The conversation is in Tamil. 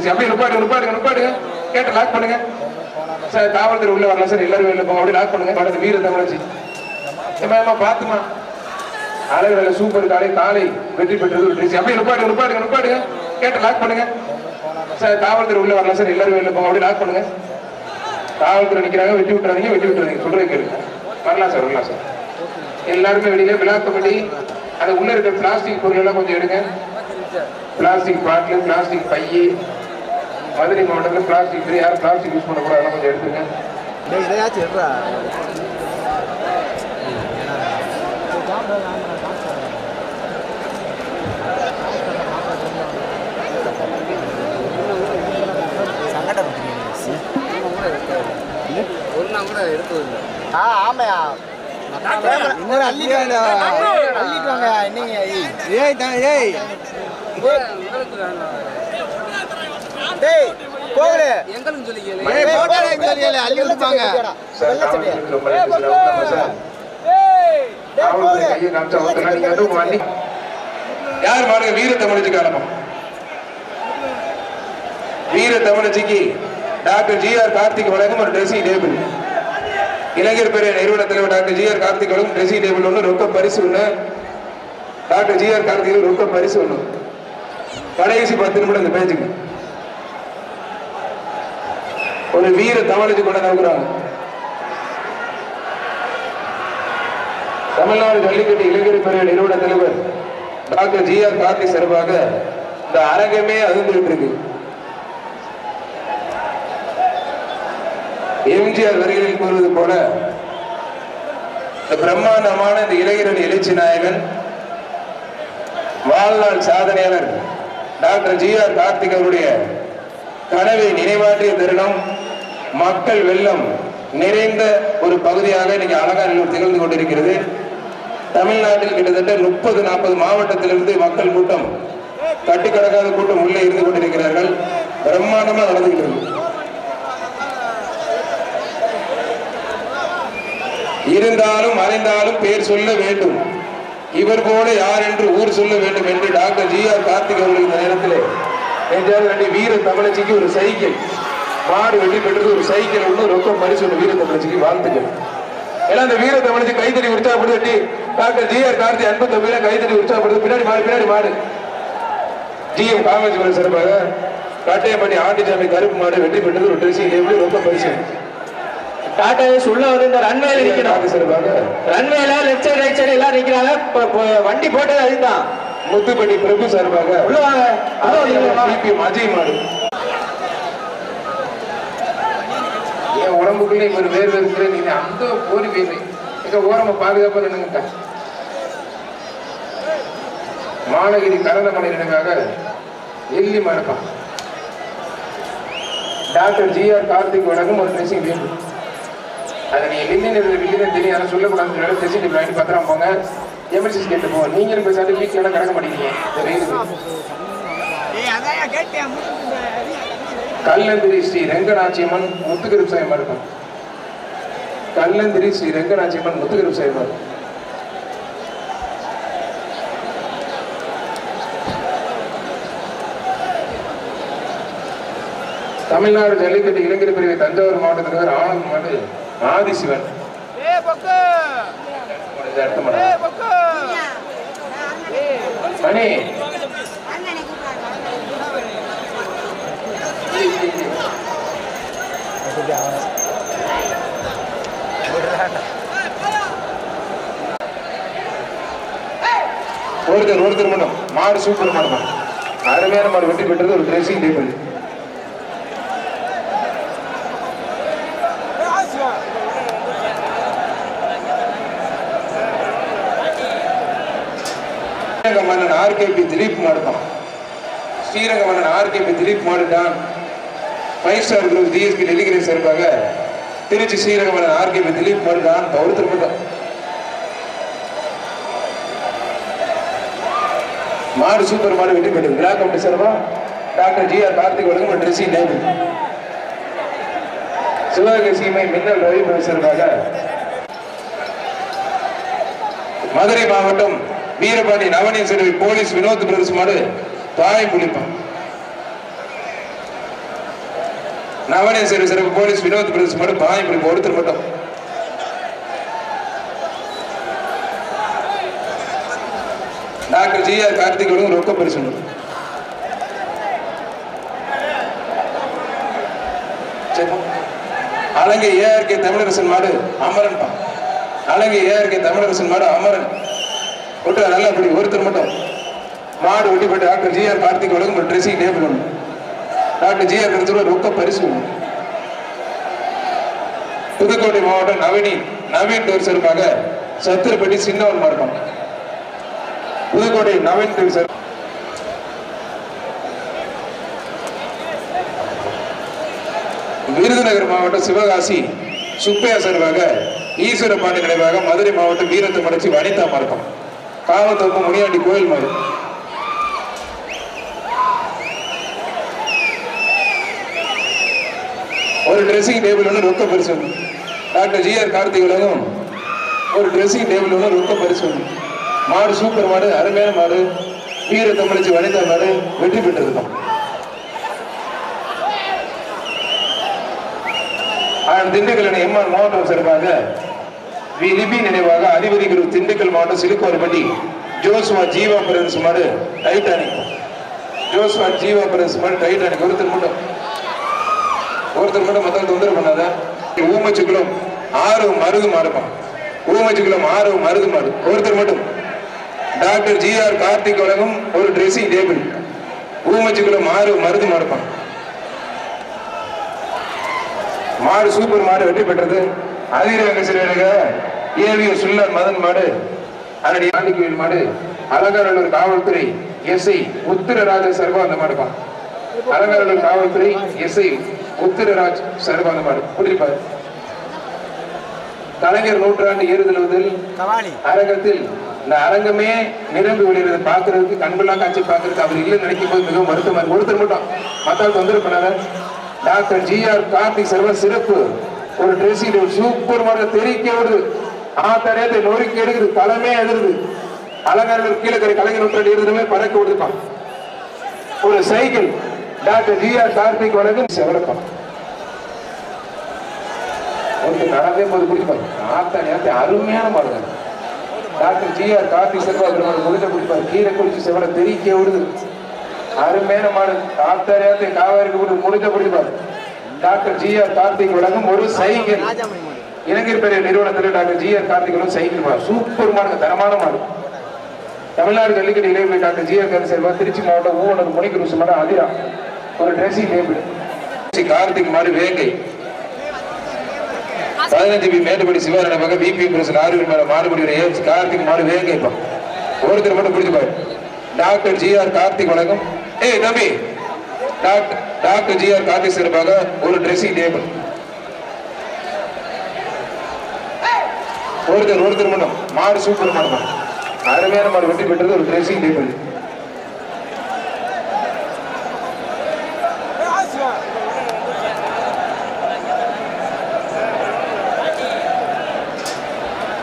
இருந்துச்சு. அப்படியே நிப்பாடுங்க நிப்பாடுங்க நிப்பாடுங்க கேட்டு லாக் பண்ணுங்க. சார் காவல்துறை உள்ள வரலாம் சார் எல்லாரும் வெளில போங்க. அப்படியே லாக் பண்ணுங்க. படத்து வீர தமிழச்சி ஏமா ஏமா பாத்துமா அழகு சூப்பர் காலை காலை வெற்றி பெற்றது இருந்துச்சு ட்ரெஸ் அப்படியே நிப்பாடுங்க நிப்பாடுங்க நிப்பாடுங்க கேட்டு லாக் பண்ணுங்க. சார் காவல்துறை உள்ள வரலாம் சார் எல்லாரும் வெளில போங்க. அப்படியே லாக் பண்ணுங்க. காவல்துறை நிக்கிறாங்க வெட்டி விட்டுறாதீங்க வெட்டி விட்டுறாதீங்க. சொல்றேன் கேளுங்க வரலாம் சார் வரலாம் சார். எல்லாருமே வெளியில விழா கமிட்டி அது உள்ள இருக்கிற பிளாஸ்டிக் பொருள் எல்லாம் கொஞ்சம் எடுங்க. பிளாஸ்டிக் பாட்டில் பிளாஸ்டிக் பையி. மதுரை மாவட்டத்தில் பிளாஸ்டிக் ஃப்ரீ யாரும் பிளாஸ்டிக் யூஸ் பண்ணக்கூடாது. அதெல்லாம் கொஞ்சம் எடுத்துங்க டேய் இதையாச்சும் எடுறா. ஒன்றா கூட எடுத்தது இல்லை ஆ ஆமையா. இன்னொரு அள்ளிட்டு வாங்க அள்ளிட்டு வாங்க நீங்க ஏய் ஏய் உங்களுக்கு வேணாம். டேய் போகல ஏய் போடா அள்ளி கையை காமிச்சா யார் பாருங்க வீர தமிழச்சி காலமா? வீர தமிழச்சிக்கு டாக்டர் ஜி ஆர் கார்த்திக் வழங்கும் ஒரு ட்ரெஸ்ஸிங் டேபிள் இளைஞர் பெரிய நிறுவன தலைவர் டாக்டர் ஜி ஆர் கார்த்திக் வழங்கும் ட்ரெஸ்ஸிங் டேபிள் ஒன்று ரொக்க பரிசு ஒன்று டாக்டர் ஜி ஆர் கார்த்திக் ரொக்க பரிசு ஒன்று கடைசி பத்து நிமிடம் இந்த பேச்சுக்கு. ஒரு வீர தமிழச்சி கூட நம்புறாங்க தமிழ்நாடு ஜல்லிக்கட்டு இளைஞர் பெரிய நிறுவன தலைவர் டாக்டர் ஜி ஆர் கார்த்தி சிறப்பாக இந்த அரங்கமே அதிர்ந்துட்டு இருக்கு. எம்ஜிஆர் வரிகளில் கூறுவது போல இந்த பிரம்மாண்டமான இந்த இளைஞரணி எழுச்சி நாயகன் வாழ்நாள் சாதனையாளர் டாக்டர் ஜி ஆர் கார்த்திக் அவருடைய கனவை நினைவாற்றிய தருணம் மக்கள் வெள்ளம் நிறைந்த ஒரு பகுதியாக இன்னைக்கு அலங்காநல்லூர் திகழ்ந்து கொண்டிருக்கிறது. தமிழ்நாட்டில் கிட்டத்தட்ட முப்பது நாற்பது மாவட்டத்திலிருந்து மக்கள் கூட்டம் கட்டுக்கடக்காத கூட்டம் உள்ளே இருந்து கொண்டிருக்கிறார்கள். பிரம்மாண்டமா நடந்துகிட்டு இருந்தாலும் மறைந்தாலும் பேர் சொல்ல வேண்டும். இவர் போல யார் என்று ஊர் சொல்ல வேண்டும் என்று டாக்டர் ஜி ஆர் கார்த்திக் அவர்கள் இந்த நேரத்தில். வீர தமிழச்சிக்கு ஒரு சைக்கிள். மாடு வெற்றி பெற்றது ஒரு சைக்கிள் ஒன்று ரொம்ப பரிசு ஒன்று வீர தமிழச்சிக்கு வாழ்த்துக்கள். ஏன்னா அந்த வீர தமிழச்சி கைத்தறி உற்சாகப்படுத்தி டாக்டர் ஜி ஆர் கார்த்தி அன்பு தம்பியில கைத்தறி உற்சாகப்படுத்தி பின்னாடி மாடு பின்னாடி மாடு. ஜிஎம் காமேஸ்வரன் சிறப்பாக காட்டையம்பட்டி ஆண்டிசாமி கருப்பு மாடு வெற்றி பெற்றது ஒரு ட்ரெஸ்ஸிங் டேபிள் ரொம்ப பரிசு. டாடா உள்ள வந்து இந்த ரன்வேல நிக்கணும். ரன்வேல லெஃப்ட் சைடு ரைட் சைடு எல்லாம் நிக்கிறாங்க. வண்டி போட்டது அதுதான். முத்துப்பட்டி பிரபு சார்பாக. உள்ள வாங்க. அஜய் மாடு. உடம்புக்குள்ளே ஒரு வேர்வை இருக்கிற இது அந்த ஒரு வேர்வை எங்க ஓரமா பாதுகாப்பா நின்னுங்கக்கா மானகிரி கலந்த மலை நினைவாக எல்லி மணக்கம் டாக்டர் ஜி ஆர் கார்த்திக் வழங்கும் ஒரு ட்ரெஸ்ஸிங் டேபிள் அதை நீ இல்லைன்னு இல்லைன்னு தெரியும் அதை சொல்லக்கூடாதுன்னு ட்ரெஸ்ஸிங் டேபிள் வாங்கி பத்திரம் போங்க. எமர்ஜென்சி கேட்டு போங்க. நீங்களும் போய் சாப்பிட்டு வீட்டில் எல்லாம் கிடக்க மாட்டேங்கிறீங்க. இந்த வெயிலுக்கு. கல்லந்திரி ஸ்ரீ ரெங்கநாச்சியம்மன் முத்துகருப்பு சாயமா இருக்கும். கல்லந்திரி ஸ்ரீ ரெங்கநாச்சியம்மன் முத்துகருப்பு சாயமா இருக்கும். தமிழ்நாடு ஜல்லிக்கட்டு இளைஞர் பிரிவு தஞ்சாவூர் மாவட்டத்தில் ஆனந்த் மாடு ஆதிசிவன். மணி ஒருத்தர் ஒருத்தர் மட்டும். மாடு சூப்பர் மாடு அருமையான மாடு வெட்டி பெற்றது ஒரு ட்ரெஸ்ஸிங் டேபிள் ஸ்ரீரங்க மன்னன் ஆர்கேபி திலீப் மாடுதான் ஸ்ரீரங்க மன்னன் ஆர்கேபி திலீப் மாடுதான் ஃபைவ் ஸ்டார் குரூப் டிஎஸ்பி டெலிகிரி சார்பாக திருச்சி ஸ்ரீரங்க ஆர்கே பி திலீப் மாடுதான் ஒருத்தர் மாடு சூப்பர் மாடு வெற்றி பெற்று விழா கமிட்டி சார்பா டாக்டர் ஜி ஆர் கார்த்திக் வழங்கும் ட்ரெஸ்ஸிங் நேபு சிவகங்கை சீமை மின்னல் ரவி சார்பாக மதுரை மாவட்டம் வீரபாண்டி நவனிய போலீஸ் வினோத் பிரதேச மாடு தாய் புலிப்பம் நவனிய சிறப்பு போலீஸ் வினோத் பிரதேஷ் மட்டும் பாயம் ஒருத்தர் மட்டும். டாக்டர் ஜி ஆர் கார்த்திகோடும் அவர்களும் ரொக்க பரிசு உண்டு. ஏஆர்கே தமிழரசன் மாடு அமரன் பா. அலங்கை ஏஆர்கே தமிழரசன் மாடு அமரன். ஒட்டு நல்லா படி ஒருத்தர் மட்டும். மாடு ஒட்டிப்பட்டு டாக்டர் ஜி ஆர் கார்த்திக் அவர்களும் ஒரு ட்ரெஸ்ஸிங் டேபிள் ஒன்று டாக்டர் ஜி ஆர் கருத்து ரொக்க பரிசு. புதுக்கோட்டை மாவட்டம் நவீனி நவீன் டூர் சார்பாக சத்திரப்பட்டி சின்னவன் மார்க்கம். Pudukkottai Naveen tour sir. விருதுநகர் மாவட்டம் சிவகாசி சுப்பையா சார்பாக ஈஸ்வர பாண்டி நினைவாக மதுரை மாவட்டம் வீரத்து மலர்ச்சி வனிதா மார்க்கம். காவத்தோப்பு முனியாண்டி கோயில் மாடு ஒரு ட்ரெஸ்ஸிங் டேபிள் ஒன்று ரொக்க பரிசு ஒன்று டாக்டர் ஜிஆர் கார்த்திக் உலகம் ஒரு ட்ரெஸ்ஸிங் டேபிள் ஒன்று ரொக்க பரிசு ஒன்று மாடு சூப்பர் மாடு அருமையான மாடு. வீர தமிழச்சி வனிதா மாடு வெற்றி பெற்றிருக்கோம் ஆனால் திண்டுக்கல் அணி எம்ஆர் மாவட்டம் சார்பாக வி. லிபி நினைவாக அதிபதி குரு திண்டுக்கல் மாவட்டம் சிலுக்கோரப்பட்டி ஜோசுவா ஜீவா பிரதேச மாடு டைட்டானிக் ஜோசுவா ஜீவா பிரதேச மாடு டைட்டானிக் ஒருத்தர் மட்டும். ஒருத்தர் மட்டும் மொத்தம் தொந்தரவு பண்ணாத. ஊமச்சுக்குளம் ஆறு மருது மாடுப்பான் ஊமச்சுக்குளம் ஆறு மருது மாடு ஒருத்தர் மட்டும். டாக்டர் ஜி ஆர் கார்த்திக் வழங்கும் ஒரு ட்ரெஸ்ஸிங் டேபிள் ஊமச்சுக்குளம் ஆறு மருது மாடுப்பான் மாடு சூப்பர் மாடு வெற்றி பெற்றது. அதிரங்க சிறுவனுங்க ஏவிய சுல்லர் மதன் மாடு. அதனுடைய ஆண்டிக்கோயில் மாடு. அலங்காநல்லூர் காவல்துறை எஸ்ஐ உத்திரராஜ சர்வா அந்த மாடுப்பான் அலங்காநல்லூர் காவல்துறை எஸ்ஐ உத்திரராஜ் சர்வா அந்த மாடு புரிப்பாரு கலைஞர் நூற்றாண்டு ஏறுதழுவதில் கவாலி அரங்கத்தில் இந்த அரங்கமே நிரம்பி ஒளிகிறது பார்க்கறதுக்கு கண்கொள்ளா காட்சி பார்க்கறதுக்கு அவர் இல்லைன்னு நினைக்கும் போது மிகவும் வருத்தமா இருக்கு. ஒருத்தர் மட்டும். மத்தால் தொந்தரவு பண்ணாத. டாக்டர் ஜி ஆர் கார்த்திக் சர்வ சிறப்பு. ஒரு ட்ரெஸ்ஸிங் ஒரு சூப்பர் மாட தெரிக்க விடுது. ஆத்தரையத்தை நொறுக்கி எடுக்குது. தலைமே எதிருது அலங்காரங்கள் கீழே கரை கலைஞர் நூற்றாண்டு ஏறுதலுமே பறக்க விடுப்பான் ஒரு cycle. Doctor G R Karthik வழங்கும் செவலப்பம் ஒருத்தர் நடந்தே போது பிடிப்பாரு ஆத்தா நேரத்தை அருமையான மாடுங்க. Doctor G R Karthik Selva Perumal முடிஞ்ச பிடிப்பாரு கீரை குளிச்சு செவல தெரிக்க விடுது. அருமையான மாடு. ஆத்தா நேரத்தை காவேரிக்கு விடு முடிஞ்ச பிடிப்பாரு டாக்டர் ஜி ஆர் கார்த்திக் வழங்கும் ஒரு சைக்கிள். மாடு இளைஞர் பெரிய நிறுவனத்தில் டாக்டர் ஜி ஆர் கார்த்திக் வழங்கும் சைக்கிள் மாடு. சூப்பர் மாடுங்க. தரமான மாடு. தமிழ்நாடு ஜல்லிக்கட்டு இளைஞர் doctor G R Karthik Selva Trichy மாவட்டம் ஊவனர் முனிகுருசு மாடு அதிரா. ஒரு ட்ரெஸ்ஸிங் டேபிள் கார்த்திக் மாடு வேங்கை. பதினஞ்சு பி மேட்டுப்படி சிவாரண பக்கம் பிபி பிரசன் ஆறு மேல மாறுபடி ஏஎஸ் கார்த்திக் மாடு வேங்கை இப்போ ஒருத்தர் மட்டும் பிடிச்சு பாரு. டாக்டர் ஜி ஆர் கார்த்திக் வணக்கம். ஏய் நம்பி. Doctor doctor G R Karthik சிறப்பாக ஒரு ட்ரெஸ்ஸிங் டேபிள் ஒருத்தர் ஒருத்தர் மட்டும். மாடு சூப்பர் மாடு அருமையான மாடு வெட்டி பெற்றது ஒரு ட்ரெஸ்ஸிங் டேபிள்